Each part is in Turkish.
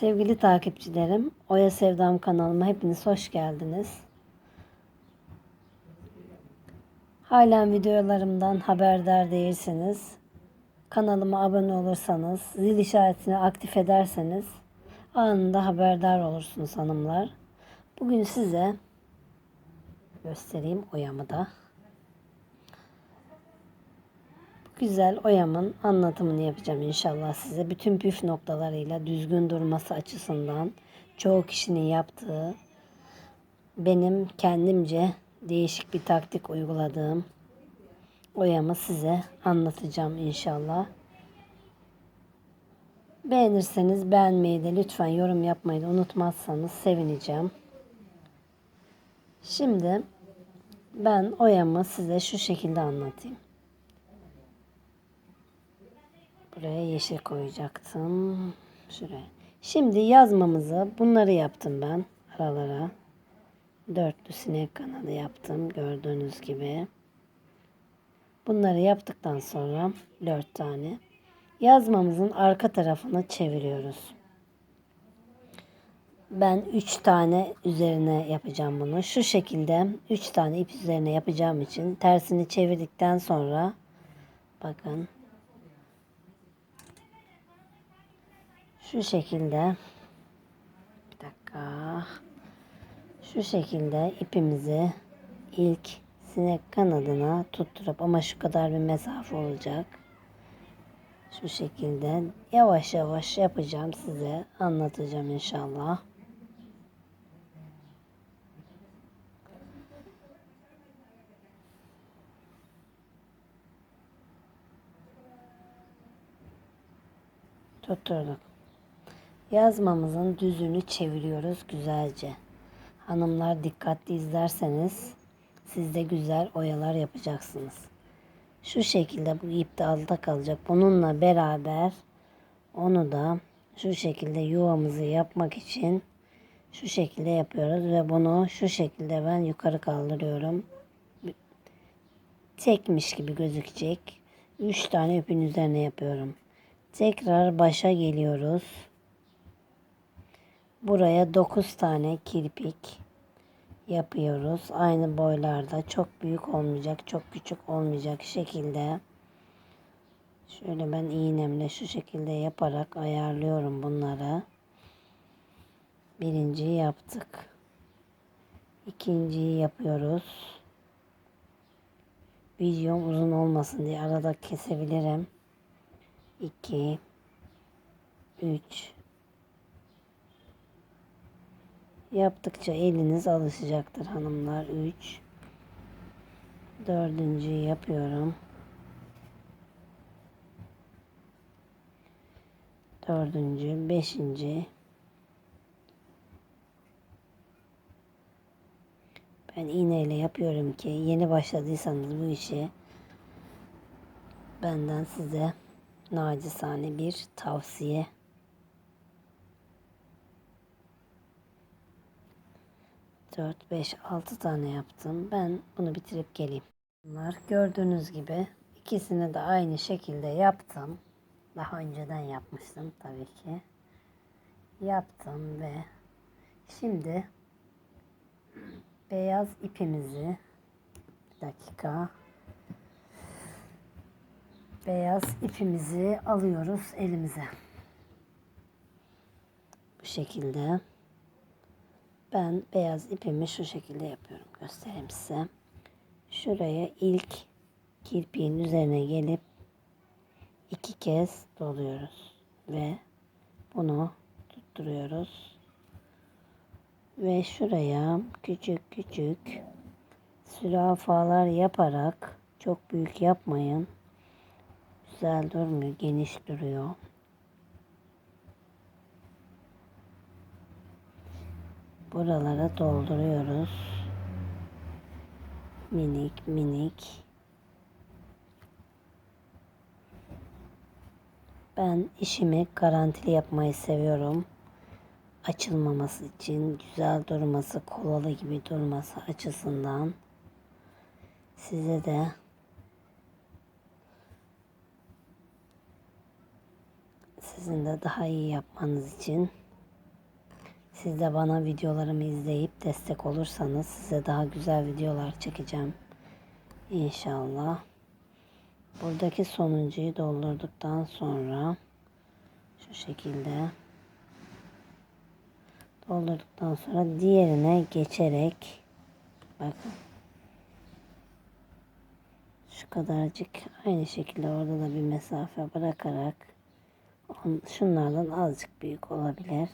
Sevgili takipçilerim, Oya Sevdam kanalıma hepiniz hoş geldiniz. Halen videolarımdan haberdar değilseniz, kanalıma abone olursanız, zil işaretini aktif ederseniz anında haberdar olursunuz hanımlar. Bugün size göstereyim oyamı da. Güzel oyamın anlatımını yapacağım inşallah size. Bütün püf noktalarıyla düzgün durması açısından çoğu kişinin yaptığı benim kendimce değişik bir taktik uyguladığım oyamı size anlatacağım inşallah. Beğenirseniz beğenmeyi de lütfen yorum yapmayı da unutmazsanız sevineceğim. Şimdi ben oyamı size şu şekilde anlatayım. Buraya yeşil koyacaktım. Şuraya. Şimdi yazmamızı bunları yaptım ben aralara. Dörtlü sinek kanadı yaptım gördüğünüz gibi. Bunları yaptıktan sonra dört tane yazmamızın arka tarafını çeviriyoruz. Ben üç tane üzerine yapacağım bunu. Şu şekilde üç tane ip üzerine yapacağım için tersini çevirdikten sonra bakın şu şekilde bir dakika şu şekilde ipimizi ilk sinek kanadına tutturup ama şu kadar bir mesafe olacak. Şu şekilde yavaş yavaş yapacağım size anlatacağım inşallah. Tutturduk. Yazmamızın düzünü çeviriyoruz güzelce. Hanımlar dikkatli izlerseniz siz de güzel oyalar yapacaksınız. Şu şekilde bu ip de altta kalacak. Bununla beraber onu da şu şekilde yuvamızı yapmak için şu şekilde yapıyoruz ve bunu şu şekilde ben yukarı kaldırıyorum. Tekmiş gibi gözükecek. 3 tane ipin üzerine yapıyorum. Tekrar başa geliyoruz. Buraya 9 tane kirpik yapıyoruz. Aynı boylarda çok büyük olmayacak, çok küçük olmayacak şekilde. Şöyle ben iğnemle şu şekilde yaparak ayarlıyorum bunları. Birinciyi yaptık. İkinciyi yapıyoruz. Videom uzun olmasın diye arada kesebilirim. 2 3 Yaptıkça eliniz alışacaktır hanımlar. 3 Dördüncüyü yapıyorum. Dördüncü, beşinci. Ben iğneyle yapıyorum ki yeni başladıysanız bu işi benden size nacizane bir tavsiye. Dört, beş, altı tane yaptım. Ben bunu bitirip geleyim. Bunlar gördüğünüz gibi ikisini de aynı şekilde yaptım. Daha önceden yapmıştım tabii ki. Yaptım ve şimdi beyaz ipimizi bir dakika beyaz ipimizi alıyoruz elimize. Bu şekilde. Ben beyaz ipimi şu şekilde yapıyorum. Göstereyim size. Şuraya ilk kirpiğin üzerine gelip iki kez doluyoruz. Ve bunu tutturuyoruz. Ve şuraya küçük küçük sürafalar yaparak çok büyük yapmayın güzel durmuyor. Geniş duruyor. Buralara dolduruyoruz. Minik minik. Ben işimi garantili yapmayı seviyorum. Açılmaması için, güzel durması, kolalı gibi durması açısından size de sizin de daha iyi yapmanız için Siz de bana videolarımı izleyip destek olursanız size daha güzel videolar çekeceğim. İnşallah. Buradaki sonuncuyu doldurduktan sonra şu şekilde doldurduktan sonra diğerine geçerek bakın şu kadarcık aynı şekilde orada da bir mesafe bırakarak şunlardan azıcık büyük olabilir.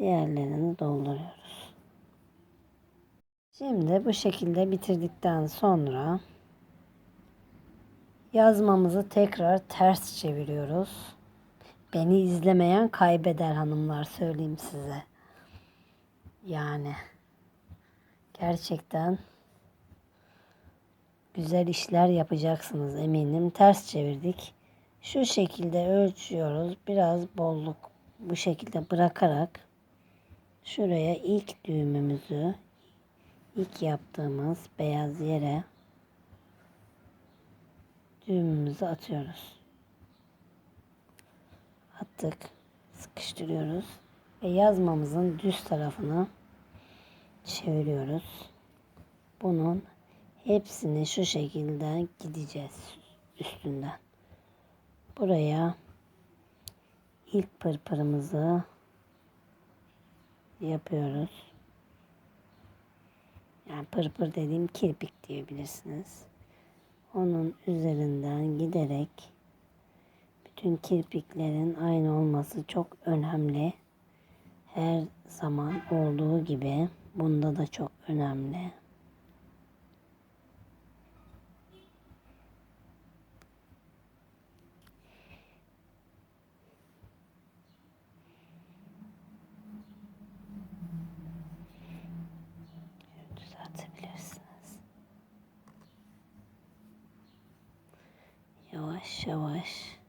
Diğerlerini dolduruyoruz. Şimdi bu şekilde bitirdikten sonra yazmamızı tekrar ters çeviriyoruz. Beni izlemeyen kaybeder hanımlar söyleyeyim size. Yani gerçekten güzel işler yapacaksınız eminim. Ters çevirdik. Şu şekilde ölçüyoruz. Biraz bolluk bu şekilde bırakarak şuraya ilk düğümümüzü ilk yaptığımız beyaz yere düğümümüzü atıyoruz. Attık. Sıkıştırıyoruz. Ve yazmamızın düz tarafını çeviriyoruz. Bunun hepsini şu şekilde gideceğiz üstünden. Buraya ilk pırpırımızı yapıyoruz. Yani pırpır dediğim kirpik diyebilirsiniz. Onun üzerinden giderek bütün kirpiklerin aynı olması çok önemli. Her zaman olduğu gibi bunda da çok önemli. Yavaş yavaş.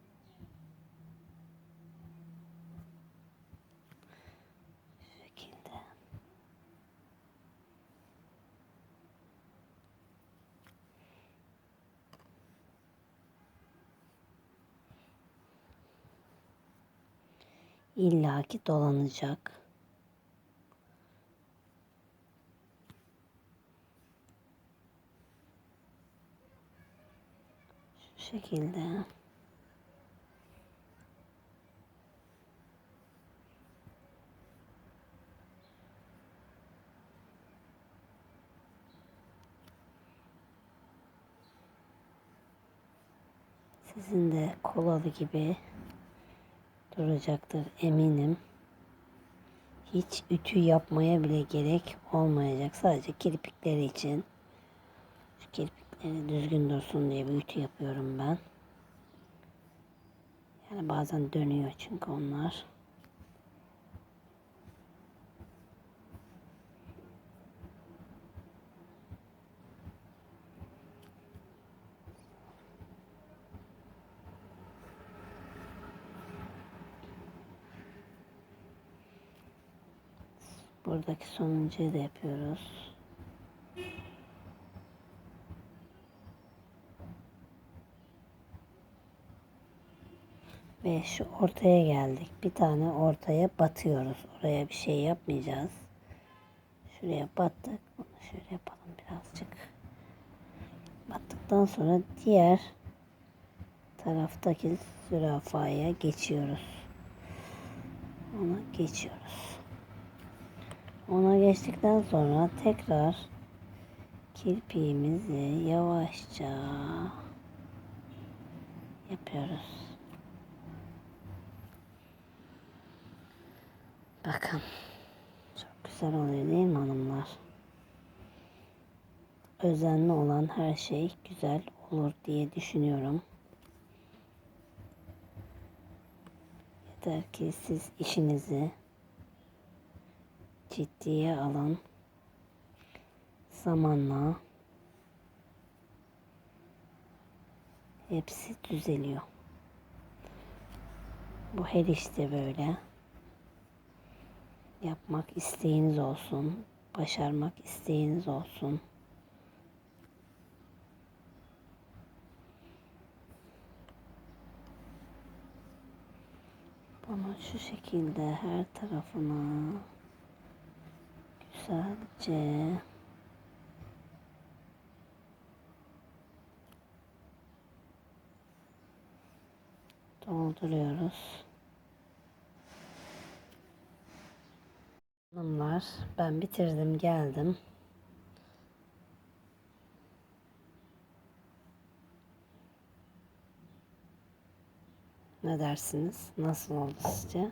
İlla ki dolanacak. Şekilde. Sizin de kolalı gibi duracaktır eminim. Hiç ütü yapmaya bile gerek olmayacak. Sadece kirpikleri için. Şu kirpikleri düzgün dursun diye bir ütü yapıyorum ben. Yani bazen dönüyor çünkü onlar. Buradaki sonuncuyu da yapıyoruz. Ve şu ortaya geldik. Bir tane ortaya batıyoruz. Oraya bir şey yapmayacağız. Şuraya battık. Bunu şöyle yapalım birazcık. Battıktan sonra diğer taraftaki zürafaya geçiyoruz. Ona geçiyoruz. Ona geçtikten sonra tekrar kirpiğimizi yavaşça yapıyoruz. Bakın. Çok güzel oluyor değil mi hanımlar? Özenli olan her şey güzel olur diye düşünüyorum. Yeter ki siz işinizi ciddiye alın. Zamanla hepsi düzeliyor. Bu her işte böyle. Yapmak isteğiniz olsun, başarmak isteğiniz olsun. Bunu şu şekilde her tarafına güzelce dolduruyoruz. Hanımlar ben bitirdim geldim. Ne dersiniz? Nasıl oldu sizce?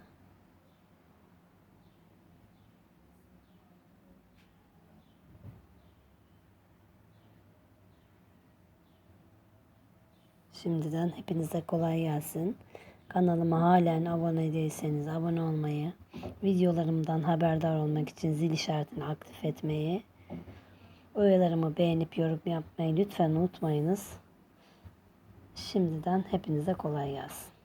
Şimdiden hepinize kolay gelsin. Kanalıma halen abone değilseniz abone olmayı, videolarımdan haberdar olmak için zil işaretini aktif etmeyi, oyalarımı beğenip yorum yapmayı lütfen unutmayınız. Şimdiden hepinize kolay gelsin.